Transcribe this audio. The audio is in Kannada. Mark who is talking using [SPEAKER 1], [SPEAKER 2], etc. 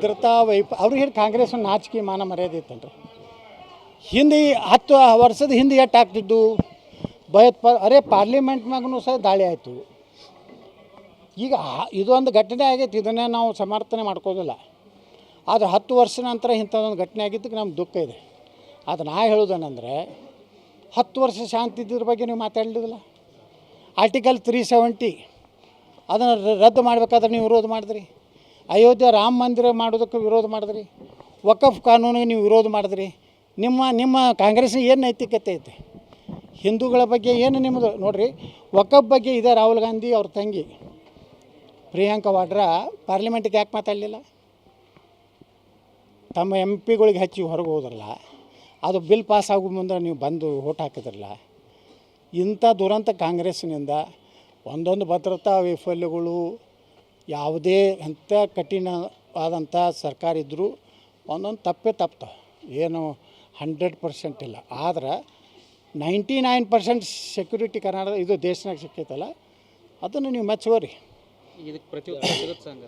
[SPEAKER 1] ಭದ್ರತಾ ವೈಫ ಅವ್ರಿಗೆ ಹೇಳಿ ಕಾಂಗ್ರೆಸ್ ನಾಚಿಕೆ ಮಾನ ಮರ್ಯಾದೆ ಇತ್ತಲ್ರಿ. ಹಿಂದೆ ಹತ್ತು ವರ್ಷದ ಹಿಂದೆ ಎಟ್ ಆಗ್ತಿದ್ದು? ಭಯೋತ್ಪ, ಅರೆ ಪಾರ್ಲಿಮೆಂಟ್ ಮ್ಯಾಗೂ ಸಹ ದಾಳಿ ಆಯಿತು. ಈಗ ಇದೊಂದು ಘಟನೆ ಆಗೈತೆ, ಇದನ್ನೇ ನಾವು ಸಮರ್ಥನೆ ಮಾಡ್ಕೋದಿಲ್ಲ ಆದರೆ ಹತ್ತು ವರ್ಷ ನಂತರ ಇಂಥದ್ದೊಂದು ಘಟನೆ ಆಗಿದ್ದಕ್ಕೆ ನಮ್ಗೆ ದುಃಖ ಇದೆ. ಅದು ನಾ ಹೇಳೋದೇನೆಂದರೆ ಹತ್ತು ವರ್ಷ ಶಾಂತಿ ಇದ್ರ ಬಗ್ಗೆ ನೀವು ಮಾತಾಡಲಿಲ್ಲ ಆರ್ಟಿಕಲ್ ತ್ರೀ ಸೆವೆಂಟಿ ಅದನ್ನು ರದ್ದು ಮಾಡಬೇಕಾದ್ರೆ ನೀವು ವಿರೋಧ ಮಾಡಿದ್ರಿ. ಅಯೋಧ್ಯೆ ರಾಮ ಮಂದಿರ ಮಾಡೋದಕ್ಕೆ ವಿರೋಧ ಮಾಡಿದ್ರಿ? ವಕಫ್ ಕಾನೂನಿಗೆ ನೀವು ವಿರೋಧ ಮಾಡಿದ್ರಿ? ನಿಮ್ಮ ನಿಮ್ಮ ಕಾಂಗ್ರೆಸ್ನ ಏನು ನೈತಿಕತೆ ಐತೆ? ಹಿಂದೂಗಳ ಬಗ್ಗೆ ಏನು ನಿಮ್ಮದು? ನೋಡಿರಿ, ವಕಫ್ ಬಗ್ಗೆ ಇದೆ ರಾಹುಲ್ ಗಾಂಧಿ ಅವ್ರ ತಂಗಿ. ಪ್ರಿಯಾಂಕಾ ವಾಡ್ರಾ ಪಾರ್ಲಿಮೆಂಟಿಗೆ ಯಾಕೆ ಮಾತಾಡಲಿಲ್ಲ? ತಮ್ಮ ಎಂ ಪಿಗಳಿಗೆ ಹಚ್ಚಿ ಹೊರಗೆ ಹೋದ್ರಲ್ಲ, ಅದು ಬಿಲ್ ಪಾಸ್ ಆಗೋ ಮುಂದೆ ನೀವು ಬಂದು ಓಟ್ ಹಾಕಿದ್ರಲ್ಲ, ಇಂಥ ದುರಂತ ಕಾಂಗ್ರೆಸ್ನಿಂದ ಒಂದೊಂದು ಭದ್ರತಾ ವೈಫಲ್ಯಗಳು ಯಾವುದೇ ಎಂಥ ಕಠಿಣವಾದಂಥ ಸರ್ಕಾರ ಇದ್ದರೂ ಒಂದೊಂದು ತಪ್ಪೇ ತಪ್ತಾವೆ ಏನು ಹಂಡ್ರೆಡ್ ಪರ್ಸೆಂಟ್ ಇಲ್ಲ. ಆದ್ರೆ ninety nine percent security Karnataka ಇದು ದೇಶನಾಗ ಸಿಕ್ಕೈತಲ್ಲ, ಅದನ್ನು ನೀವು ಮೆಚ್ಚುವರಿ.
[SPEAKER 2] ಇದಕ್ಕೆ ಪ್ರತಿ